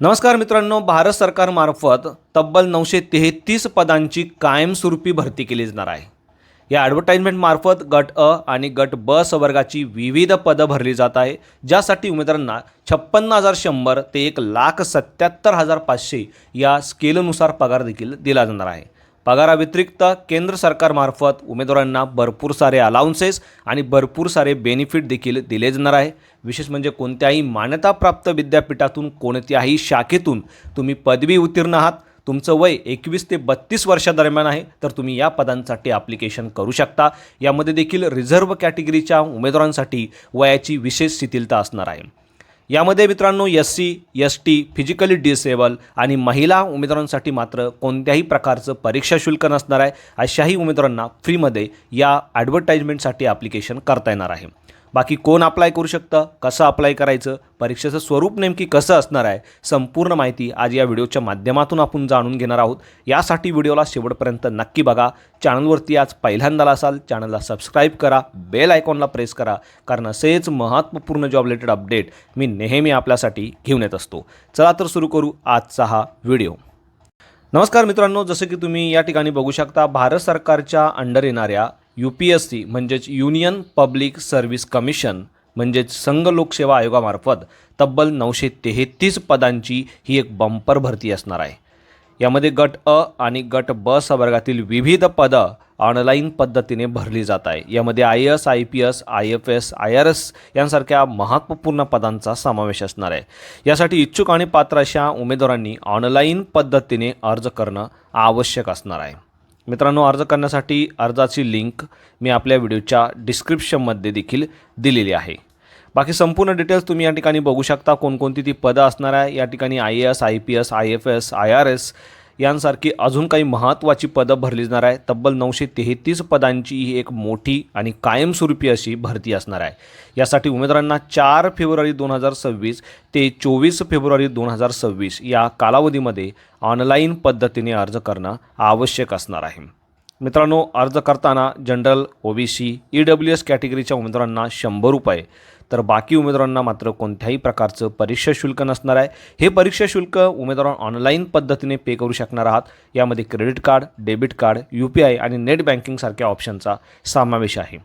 नमस्कार मित्रांनो भारत सरकारमार्फत तब्बल नऊशे तेहतीस पदांची कायमस्वरूपी भरती केली जाणार आहे. या ॲडव्हर्टाईजमेंटमार्फत गट अ आणि गट ब संवर्गाची विविध पदं भरली जात आहे ज्यासाठी उमेदवारांना छप्पन्न हजार शंभर ते एक लाख सत्याहत्तर हजार पाचशे या स्केलनुसार पगार देखील दिला जाणार आहे. पगाराव्यतिरिक्त केंद्र सरकारमार्फत उमेदवारांना भरपूर सारे अलाउन्सेस आणि भरपूर सारे बेनिफिट देखील दिले जाणार आहे. विशेष म्हणजे कोणत्याही मान्यताप्राप्त विद्यापीठातून कोणत्याही शाखेतून तुम्ही पदवी उत्तीर्ण आहात. तुमचं वय एकवीस ते बत्तीस वर्षादरम्यान आहे तर तुम्ही या पदांसाठी ॲप्लिकेशन करू शकता. यामध्ये देखील रिझर्व्ह कॅटेगरीच्या उमेदवारांसाठी वयाची विशेष शिथिलता असणार आहे. यामध्ये मित्रांनो S C S T physically disabled आणि महिला उमेदवारांसाठी मात्र कोणत्याही प्रकारचं परीक्षा शुल्क नसणार आहे. अशाही उमेदवारांना फ्रीमध्ये या ॲडव्हर्टाईजमेंटसाठी ॲप्लिकेशन करता येणार आहे. बाकी कोण अप्लाय करू शकतं? कसं अप्लाय करायचं? परीक्षेचं स्वरूप नेमकी कसं असणार आहे? संपूर्ण माहिती आज या व्हिडिओच्या माध्यमातून आपण जाणून घेणार आहोत. यासाठी व्हिडिओला शेवटपर्यंत नक्की बघा. चॅनलवरती आज पहिल्यांदा असाल चॅनलला सबस्क्राईब करा. बेल आयकॉनला प्रेस करा. कारण असेच महत्त्वपूर्ण जॉब रिलेटेड अपडेट मी नेहमी आपल्यासाठी घेऊन येत असतो. चला तर सुरू करू आजचा हा व्हिडिओ. नमस्कार मित्रांनो जसं की तुम्ही या ठिकाणी बघू शकता भारत सरकारच्या अंडर येणाऱ्या यू पी एस सी म्हणजेच युनियन पब्लिक सर्व्हिस कमिशन म्हणजेच संघ लोकसेवा आयोगामार्फत तब्बल नऊशे तेहतीस पदांची ही एक बंपर भरती असणार आहे. यामध्ये गट अ आणि गट ब संवर्गातील विविध पदं ऑनलाईन पद्धतीने भरली जात आहे. यामध्ये I S I P S I F S I R S यांसारख्या महत्त्वपूर्ण पदांचा समावेश असणार आहे. यासाठी इच्छुक आणि पात्र अशा उमेदवारांनी ऑनलाईन पद्धतीने अर्ज करणं आवश्यक असणार आहे. मित्रांनो अर्ज करण्यासाठी अर्जाची लिंक मी आपल्या व्हिडिओच्या डिस्क्रिप्शनमध्ये देखील दिलेली आहे. बाकी संपूर्ण डिटेल्स तुम्ही या ठिकाणी बघू शकता. कोणकोणती ती पदं असणार आहे या ठिकाणी I A S I P S I F S I R S यांसारखी अजून काही महत्त्वाची पदं भरली जाणार आहे. तब्बल नऊशे तेहतीस पदांची ही एक मोठी आणि कायमस्वरूपी अशी भरती असणार आहे. यासाठी उमेदवारांना चार फेब्रुवारी दोन हजार सव्वीस ते चोवीस फेब्रुवारी दोन हजार सव्वीस या कालावधीमध्ये ऑनलाईन पद्धतीने अर्ज करणं आवश्यक असणार आहे. मित्रांनो अर्ज करताना general O B C E W S कॅटेगरीच्या उमेदवारांना शंभर रुपये तर बाकी उमेदवारांना मात्र कोणत्याही प्रकारचं परीक्षा शुल्क नसणार आहे. हे परीक्षा शुल्क उमेदवार ऑनलाईन पद्धतीने पे करू शकणार आहात. यामध्ये credit card debit card U P I आणि नेट बँकिंगसारख्या ऑप्शनचा समावेश आहे.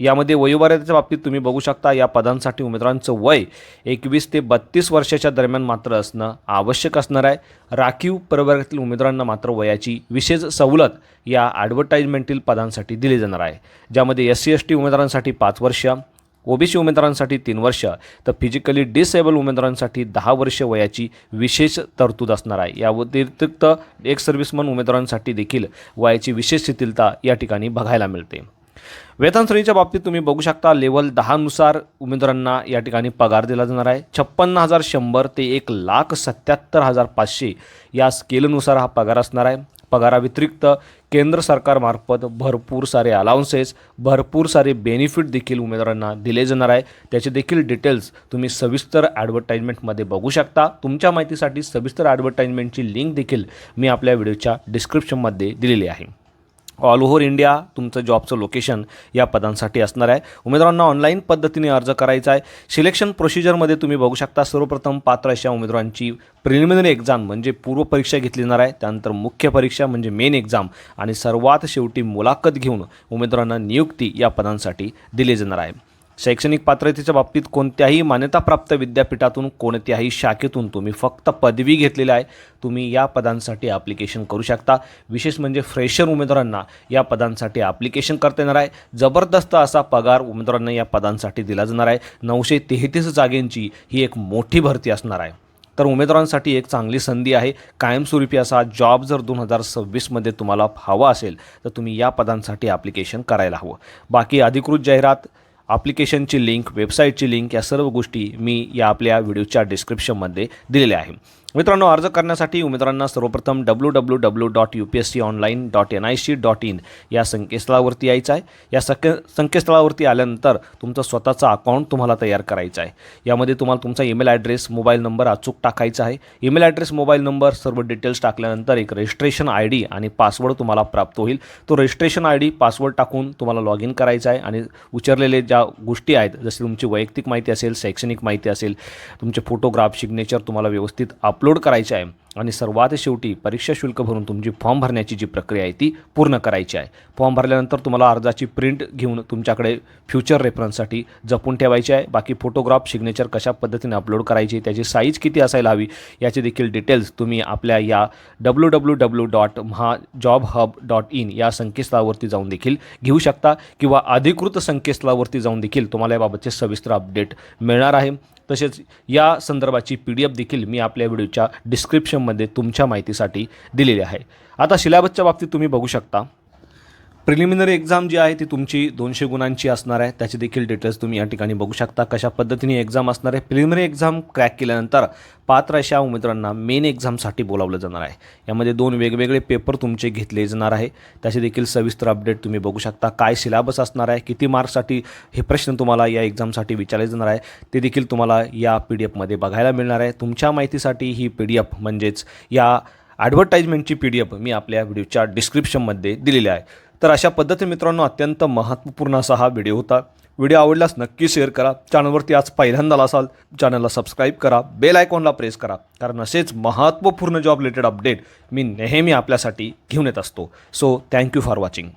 यामध्ये वयोमर्यादेच्या बाबतीत तुम्ही बघू शकता या पदांसाठी उमेदवारांचं वय एकवीस ते बत्तीस वर्षाच्या दरम्यान मात्र असणं आवश्यक असणार आहे. राखीव प्रवर्गातील उमेदवारांना मात्र वयाची विशेष सवलत या ॲडव्हर्टाईजमेंटील पदांसाठी दिली जाणार आहे. ज्यामध्ये एस सी एस टी उमेदवारांसाठी पाच वर्ष ओबीसी उमेदवारांसाठी तीन वर्ष तर फिजिकली डिसेबल उमेदवारांसाठी दहा वर्ष वयाची विशेष तरतूद असणार आहे. या व्यतिरिक्त एक सर्व्हिसमन उमेदवारांसाठी देखील वयाची विशेष शिथिलता या ठिकाणी बघायला मिळते. वेतन श्रेणीच्या बाबतीत तुम्ही बघू शकता लेवल दहानुसार उमेदवारांना या ठिकाणी पगार दिला जाणार आहे. छप्पन्न हजार शंभर ते एक लाख सत्याहत्तर हजार पाचशे या स्केलनुसार हा पगार असणार आहे. पगाराव्यतिरिक्त केंद्र सरकारमार्फत भरपूर सारे अलाउन्सेस भरपूर सारे बेनिफिट देखील उमेदवारांना दिले जाणार आहे. त्याचे देखील डिटेल्स तुम्ही सविस्तर ॲडव्हर्टाईजमेंटमध्ये बघू शकता. तुमच्या माहितीसाठी सविस्तर ॲडव्हर्टाईजमेंटची लिंक देखील मी आपल्या व्हिडिओच्या डिस्क्रिप्शनमध्ये दिलेली आहे. ऑल ओव्हर इंडिया तुमचं जॉबचं लोकेशन या पदांसाठी असणार आहे. उमेदवारांना ऑनलाईन पद्धतीने अर्ज करायचा आहे. सिलेक्शन प्रोसिजरमध्ये तुम्ही बघू शकता सर्वप्रथम पात्र अशा उमेदवारांची प्रिलिमिनरी एक्झाम म्हणजे पूर्व परीक्षा घेतली जाणार आहे. त्यानंतर मुख्य परीक्षा म्हणजे मेन एक्झाम आणि सर्वात शेवटी मुलाखत घेऊन उमेदवारांना नियुक्ती या पदांसाठी दिली जाणार आहे. शैक्षणिक पात्रतेच्या बाबतीत कोणत्याही मान्यताप्राप्त विद्यापीठातून कोणत्याही शाखेतून तुम्ही फक्त पदवी घेतलेली आहे. तुम्ही या पदांसाठी ॲप्लिकेशन करू शकता. विशेष म्हणजे फ्रेशर उमेदवारांना या पदांसाठी ॲप्लिकेशन करता येणार आहे. जबरदस्त असा पगार उमेदवारांना या पदांसाठी दिला जाणार आहे. नऊशे तेहतीस जागेंची ही एक मोठी भरती असणार आहे. तर उमेदवारांसाठी एक चांगली संधी आहे. कायमस्वरूपी असा जॉब जर दोन हजार सव्वीसमध्ये तुम्हाला हवा असेल तर तुम्ही या पदांसाठी ॲप्लिकेशन करायला हवं. बाकी अधिकृत जाहिरात ॲप्लिकेशनची लिंक वेबसाईटची लिंक या सर्व गोष्टी मी या आपल्या व्हिडिओच्या डिस्क्रिप्शनमध्ये दिलेल्या आहे. मित्रांनो अर्ज करण्यासाठी उमेदवारांना सर्वप्रथम W W W dot U P S C online dot N I C dot in या संकेतस्थळावरती यायचं आहे. या संके संकेतस्थळावरती आल्यानंतर तुमचं स्वतःचा अकाउंट तुम्हाला तयार करायचं आहे. यामध्ये तुम्हाला तुमचा ईमेल ॲड्रेस मोबाईल नंबर अचूक टाकायचा आहे. ईमेल ॲड्रेस मोबाईल नंबर सर्व डिटेल्स टाकल्यानंतर एक रजिस्ट्रेशन आय डी आणि पासवर्ड तुम्हाला प्राप्त होईल. तो रजिस्ट्रेशन आय डी पासवर्ड टाकून तुम्हाला लॉग इन करायचा आहे आणि उचरलेले ज्या गोष्टी आहेत जसे तुमची वैयक्तिक माहिती असेल शैक्षणिक माहिती असेल तुमचे फोटोग्राफ सिग्नेचर तुम्हाला व्यवस्थित अपलोड करायचे आहे आणि सर्वात शेवटी परीक्षा शुल्क भरून तुमची फॉर्म भरण्याची जी प्रक्रिया आहे ती पूर्ण करायची आहे. फॉर्म भरल्यानंतर तुम्हाला अर्जाची प्रिंट घेऊन तुमच्याकडे फ्युचर रेफरन्ससाठी जपून ठेवायची आहे. बाकी फोटोग्राफ सिग्नेचर कशा पद्धतीने अपलोड करायची त्याची साईज किती असायला हवी याचे देखील डिटेल्स तुम्ही आपल्या या W W W dot Maha job hub dot in या संकेतस्थळावरती जाऊन देखील घेऊ शकता किंवा अधिकृत संकेतस्थळावरती जाऊन देखील तुम्हाला याबाबतचे सविस्तर अपडेट मिळणार आहे. तसेच या संदर्भाची पी डी एफ देखील मी आपल्या व्हिडिओच्या डिस्क्रिप्शनमध्ये तुमच्या माहितीसाठी दिलेली आहे. आता सिलॅबसच्या बाबतीत तुम्ही बघू शकता. प्रिलिमिनरी एक्झाम जी आहे ती तुमची दोनशे गुणांची असणार आहे. त्याचे देखील डिटेल्स तुम्ही या ठिकाणी बघू शकता कशा पद्धतीने एक्झाम असणार आहे. प्रिलिमिनरी एक्झाम क्रॅक केल्यानंतर पात्र अशा उमेदवारांना मेन एक्झामसाठी बोलावलं जाणार आहे. यामध्ये दोन वेगवेगळे पेपर तुमचे घेतले जाणार आहे. त्याचे देखील सविस्तर अपडेट तुम्ही बघू शकता. काय सिलेबस असणार आहे किती मार्क्ससाठी हे प्रश्न तुम्हाला या एक्झामसाठी विचारले जाणार आहे. ते देखील तुम्हाला या पी डी एफमध्ये बघायला मिळणार आहे. तुमच्या माहितीसाठी ही पी डी एफ म्हणजेच या ॲडव्हर्टाईजमेंटची पी डी एफ मी आपल्या व्हिडिओच्या डिस्क्रिप्शनमध्ये दिलेली आहे. तर अशा पद्धतीने मित्रांनो अत्यंत महत्त्वपूर्ण असा हा व्हिडिओ होता. व्हिडिओ आवडल्यास नक्की शेअर करा. चॅनलवरती आज पहिल्यांदा असाल चॅनलला सबस्क्राईब करा. बेल आयकॉनला प्रेस करा. कारण असेच महत्त्वपूर्ण जॉब रिलेटेड अपडेट मी नेहमी आपल्यासाठी घेऊन येत असतो. So thank you for watching